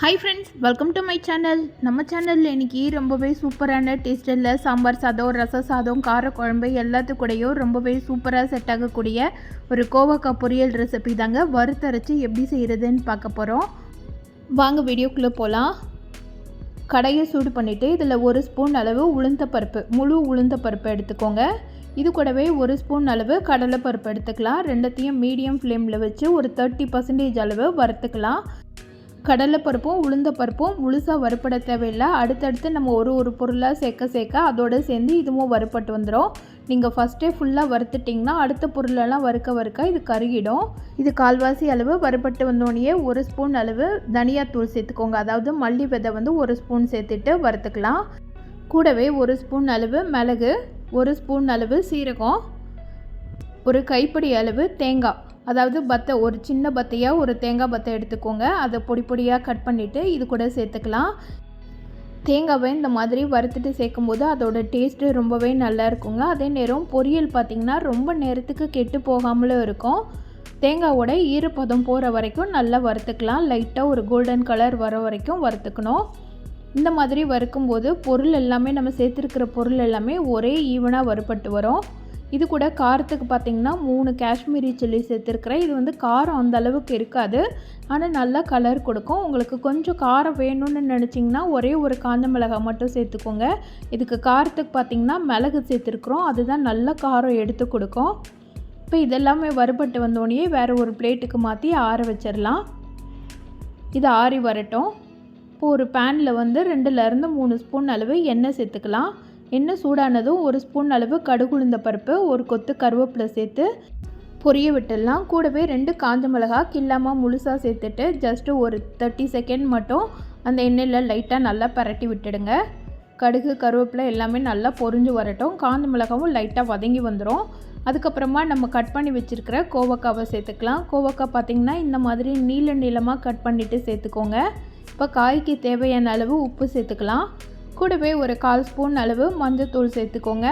Hi friends welcome to my channel நம்ம சேனலில் இன்றைக்கி ரொம்பவே சூப்பரான டேஸ்டில் சாம்பார் சாதம் ரச சாதம் காரக்குழம்பு எல்லாத்துக்கூடையும் ரொம்பவே சூப்பராக செட் ஆகக்கூடிய ஒரு கோவக்காய் பொரியல் ரெசிபி தாங்க. வறுத்தரைச்சி எப்படி செய்கிறதுன்னு பார்க்க போகிறோம் வாங்க வீடியோக்குள்ளே போகலாம் கடையை சூடு பண்ணிவிட்டு இதில் ஒரு ஸ்பூன் அளவு உளுந்த பருப்பு முழு உளுந்த பருப்பு எடுத்துக்கோங்க. இது கூடவே ஒரு ஸ்பூன் அளவு கடலை பருப்பு எடுத்துக்கலாம். ரெண்டத்தையும் மீடியம் ஃப்ளேமில் வச்சு ஒரு தேர்ட்டி பர்சன்டேஜ் அளவு வறுத்துக்கலாம். கடலைப்பருப்பும் உளுந்த பருப்பும் முழுசாக வறுப்பட தேவையில்லை. அடுத்தடுத்து நம்ம ஒரு ஒரு பொருளாக சேர்க்க சேர்க்க அதோடு சேர்ந்து இதுவும் வறுப்பட்டு வந்துடும் நீங்கள் ஃபஸ்ட்டே ஃபுல்லாக வறுத்துட்டிங்கன்னா அடுத்த பொருளெல்லாம் வறுக்க வறுக்க இது கருகிடும். இது கால்வாசி அளவு வறுப்பட்டு வந்தோடனே ஒரு ஸ்பூன் அளவு தனியாத்தூள் சேர்த்துக்கோங்க. அதாவது மல்லி விதை வந்து ஒரு ஸ்பூன் சேர்த்துட்டு வறுத்துக்கலாம். கூடவே ஒரு ஸ்பூன் அளவு மிளகு ஒரு ஸ்பூன் அளவு சீரகம் ஒரு கைப்பிடி அளவு தேங்காய். அதாவது பத்தை ஒரு சின்ன பத்தையாக ஒரு தேங்காய் பத்தை எடுத்துக்கோங்க. அதை பொடி பொடியாக கட் பண்ணிவிட்டு இது கூட சேர்த்துக்கலாம். தேங்காவை இந்த மாதிரி வறுத்துட்டு சேர்க்கும்போது அதோட டேஸ்ட்டு ரொம்பவே நல்லா இருக்குங்க. அதே நேரம் பொரியல் பார்த்திங்கன்னா ரொம்ப நேரத்துக்கு கெட்டு போகாமலும் இருக்கும். தேங்காவோட ஈரப்பதம் போகிற வரைக்கும் நல்லா வறுத்துக்கலாம். லைட்டாக ஒரு கோல்டன் கலர் வர வரைக்கும் வறுத்துக்கணும். இந்த மாதிரி வறுக்கும்போது பொருள் எல்லாமே நம்ம சேர்த்துருக்கிற பொருள் எல்லாமே ஒரே ஈவனாக வறுப்பட்டு வரும். இது கூட காரத்துக்கு பார்த்திங்கன்னா மூணு காஷ்மீரி சில்லி சேர்த்துருக்குறேன். இது வந்து காரம் அந்த அளவுக்கு இருக்காது. ஆனால் நல்லா கலர் கொடுக்கும். உங்களுக்கு கொஞ்சம் காரம் வேணும்னு நினச்சிங்கன்னா ஒரே ஒரு காஞ்ச மிளகாய் மட்டும் சேர்த்துக்கோங்க. இதுக்கு காரத்துக்கு பார்த்திங்கன்னா மிளகு சேர்த்துருக்குறோம். அதுதான் நல்ல காரம் எடுத்து கொடுக்கும். இப்போ இதெல்லாமே வறுபட்டு வந்தோடனே வேறு ஒரு பிளேட்டுக்கு மாற்றி ஆற வச்சிடலாம். இது ஆறி வரட்டும். இப்போ ஒரு பேனில் வந்து ரெண்டுலேருந்து மூணு ஸ்பூன் அளவு எண்ணெய் சேர்த்துக்கலாம். எண்ணெய் சூடானதும் ஒரு ஸ்பூன் அளவு கடுகுளுந்த பருப்பு ஒரு கொத்து கருவேப்பிலை சேர்த்து பொரிய விட்டுடலாம். கூடவே ரெண்டு காஞ்ச மிளகா கில்லாமல் முழுசாக சேர்த்துட்டு ஜஸ்ட்டு ஒரு தேர்ட்டி செகண்ட் மட்டும் அந்த எண்ணெயில் லைட்டாக நல்லா பரட்டி விட்டுடுங்க. கடுகு கருவேப்பிலை எல்லாமே நல்லா பொரிஞ்சு வரட்டும். காஞ்ச மிளகாவும் லைட்டாக வதங்கி வந்துடும் அதுக்கப்புறமா நம்ம கட் பண்ணி வச்சுருக்கிற கோவக்காவை சேர்த்துக்கலாம். கோவக்காய் பார்த்திங்கன்னா இந்த மாதிரி நீள நீளமாக கட் பண்ணிவிட்டு சேர்த்துக்கோங்க. இப்போ காய்க்கு தேவையான அளவு உப்பு சேர்த்துக்கலாம். கூடவே ஒரு கால் ஸ்பூன் அளவு மஞ்சத்தூள் சேர்த்துக்கோங்க.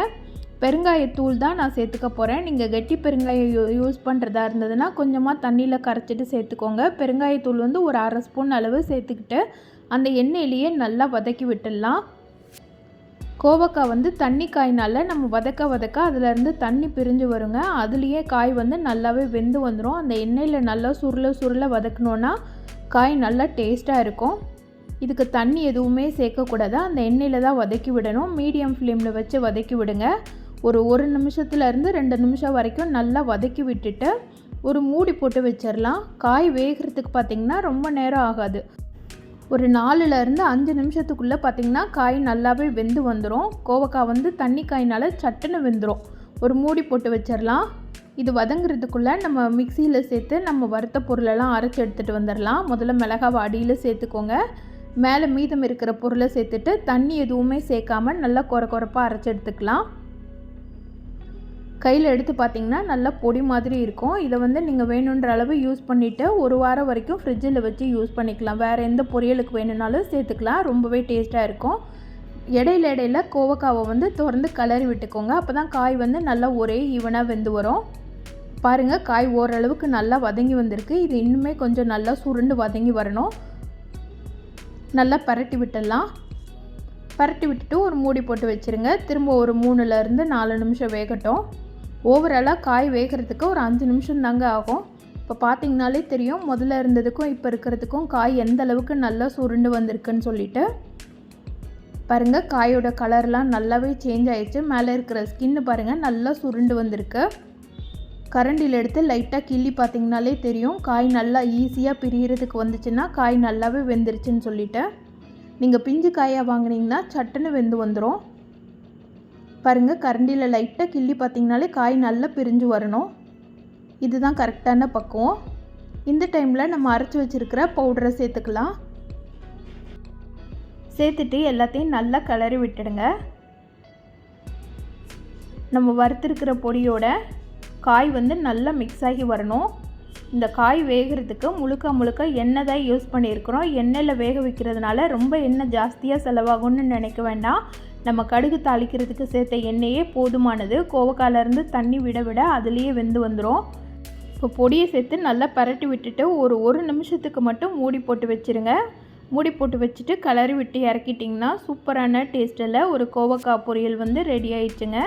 பெருங்காயத்தூள் தான் நான் சேர்த்துக்க போகிறேன் நீங்கள் கெட்டி பெருங்காயம் யூ யூஸ் பண்ணுறதா இருந்ததுன்னா கொஞ்சமாக தண்ணியில் கரைச்சிட்டு சேர்த்துக்கோங்க. பெருங்காயத்தூள் வந்து ஒரு அரை ஸ்பூன் அளவு சேர்த்துக்கிட்டு அந்த எண்ணெயிலேயே நல்லா வதக்கி விட்டுடலாம். கோவக்காய் வந்து தண்ணி காய்னால் நம்ம வதக்க வதக்க அதுலேருந்து தண்ணி பிரிஞ்சு வருங்க. அதுலேயே காய் வந்து நல்லாவே வெந்து வந்துடும் அந்த எண்ணெயில் நல்லா சுருள சுருள வதக்கணுன்னா காய் நல்லா டேஸ்ட்டாக இருக்கும். இதுக்கு தண்ணி எதுவுமே சேர்க்கக்கூடாது. அந்த எண்ணெயில் தான் வதக்கி விடணும். மீடியம் ஃப்ளேமில் வச்சு வதக்கி விடுங்க. ஒரு ஒரு நிமிஷத்துலேருந்து ரெண்டு நிமிஷம் வரைக்கும் நல்லா வதக்கி விட்டுட்டு ஒரு மூடி போட்டு வச்சிடலாம் காய் வேகிறதுக்கு பார்த்திங்கன்னா ரொம்ப நேரம் ஆகாது. ஒரு நாலுலேருந்து அஞ்சு நிமிஷத்துக்குள்ளே பார்த்திங்கன்னா காய் நல்லாவே வெந்து வந்துடும் கோவக்காய் வந்து தண்ணி காயினால் சட்டுன்னு வெந்துடும் ஒரு மூடி போட்டு வச்சிடலாம் இது வதங்குறதுக்குள்ளே நம்ம மிக்சியில் சேர்த்து நம்ம வறுத்த பொருளெல்லாம் அரைச்சி எடுத்துகிட்டு வந்துடலாம் முதல்ல மிளகாவை அடியில் சேர்த்துக்கோங்க. மேலே மீதம் இருக்கிற பொருளை சேர்த்துட்டு தண்ணி எதுவுமே சேர்க்காம நல்லா குறை குறைப்பாக அரைச்சி எடுத்துக்கலாம். கையில் எடுத்து பார்த்தீங்கன்னா நல்லா பொடி மாதிரி இருக்கும். இதை வந்து நீங்கள் வேணுன்ற அளவு யூஸ் பண்ணிவிட்டு ஒரு வாரம் வரைக்கும் ஃப்ரிட்ஜில் வச்சு யூஸ் பண்ணிக்கலாம். வேறு எந்த பொரியலுக்கு வேணும்னாலும் சேர்த்துக்கலாம். ரொம்பவே டேஸ்ட்டாக இருக்கும். இடையில இடையில கோவக்காவை வந்து திறந்து கலரி விட்டுக்கோங்க. அப்போ தான் காய் வந்து நல்லா ஒரே ஈவனாக வெந்து வரும். பாருங்கள் காய் ஓரளவுக்கு நல்லா வதங்கி வந்திருக்கு. இது இன்னுமே கொஞ்சம் நல்லா சுருண்டு வதங்கி வரணும். நல்லா பரட்டி விட்டுடலாம். பரட்டி விட்டுட்டு ஒரு மூடி போட்டு வச்சுருங்க. திரும்ப ஒரு மூணுலேருந்து நாலு நிமிஷம் வேகட்டும். ஓவராலாக காய் வேகிறதுக்கு ஒரு அஞ்சு நிமிஷம் தாங்க ஆகும். இப்போ பார்த்தீங்கனாலே தெரியும் முதல்ல இருந்ததுக்கும் இப்போ இருக்கிறதுக்கும் காய் எந்த அளவுக்கு நல்லா சுருண்டு வந்திருக்குன்னு சொல்லிட்டு. பாருங்கள் காயோட கலர்லாம் நல்லாவே சேஞ்ச் ஆயிடுச்சு. மேலே இருக்கிற ஸ்கின்னு பாருங்கள் நல்லா சுருண்டு வந்திருக்கு. கரண்டியில் எடுத்து லைட்டாக கிள்ளி பார்த்தீங்கனாலே தெரியும். காய் நல்லா ஈஸியாக பிரிகிறதுக்கு வந்துச்சுன்னா காய் நல்லாவே வெந்துருச்சுன்னு சொல்லிட்டேன். நீங்கள் பிஞ்சு காயாக வாங்கினீங்கன்னா சட்டுன்னு வெந்து வந்துடும் பாருங்கள் கரண்டியில் லைட்டாக கிள்ளி பார்த்தீங்கனாலே காய் நல்லா பிரிஞ்சு வரணும். இதுதான் கரெக்டான பக்குவம். இந்த டைமில் நம்ம அரைச்சி வச்சுருக்கிற பவுடரை சேர்த்துக்கலாம். சேர்த்துட்டு எல்லாத்தையும் நல்லா கிளறி விட்டுடுங்க. நம்ம வறுத்துருக்கிற பொடியோட காய் வந்து நல்லா மிக்ஸ் ஆகி வரணும். இந்த காய் வேகிறதுக்கு முழுக்க முழுக்க எண்ணெய் தான் யூஸ் பண்ணியிருக்கிறோம். எண்ணெயில் வேக வைக்கிறதுனால ரொம்ப எண்ணெய் ஜாஸ்தியாக செலவாகும்னு நினைக்க வேண்டாம். நம்ம கடுகு தாளிக்கிறதுக்கு சேர்த்த எண்ணெயே போதுமானது. கோவக்காலேருந்து தண்ணி விட விட அதுலேயே வெந்து வந்துடும் இப்போ பொடியை சேர்த்து நல்லா பரட்டி விட்டுட்டு ஒரு ஒரு நிமிஷத்துக்கு மட்டும் மூடி போட்டு வச்சுருங்க. மூடி போட்டு வச்சுட்டு கலரி விட்டு இறக்கிட்டிங்கன்னா சூப்பரான டேஸ்ட்டில் ஒரு கோவக்காய் பொரியல் வந்து ரெடி ஆயிடுச்சுங்க.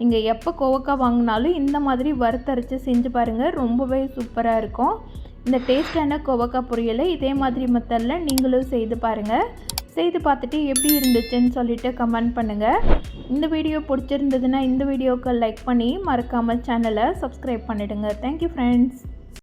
நீங்கள் எப்போ கோவக்காய் வாங்கினாலும் இந்த மாதிரி வறுத்தரைச்சி செஞ்சு பாருங்கள் ரொம்பவே சூப்பராக இருக்கும். இந்த டேஸ்டான கோவக்காய் பொரியலை இதே மாதிரி மெத்தடில் நீங்களும் செய்து பாருங்கள் செய்து பார்த்துட்டு எப்படி இருந்துச்சுன்னு சொல்லிட்டு கமெண்ட் பண்ணுங்கள் இந்த வீடியோ பிடிச்சிருந்ததுன்னா இந்த வீடியோக்கு லைக் பண்ணி மறக்காமல் சேனலை சப்ஸ்கிரைப் பண்ணிவிடுங்க தேங்க்யூ ஃப்ரெண்ட்ஸ்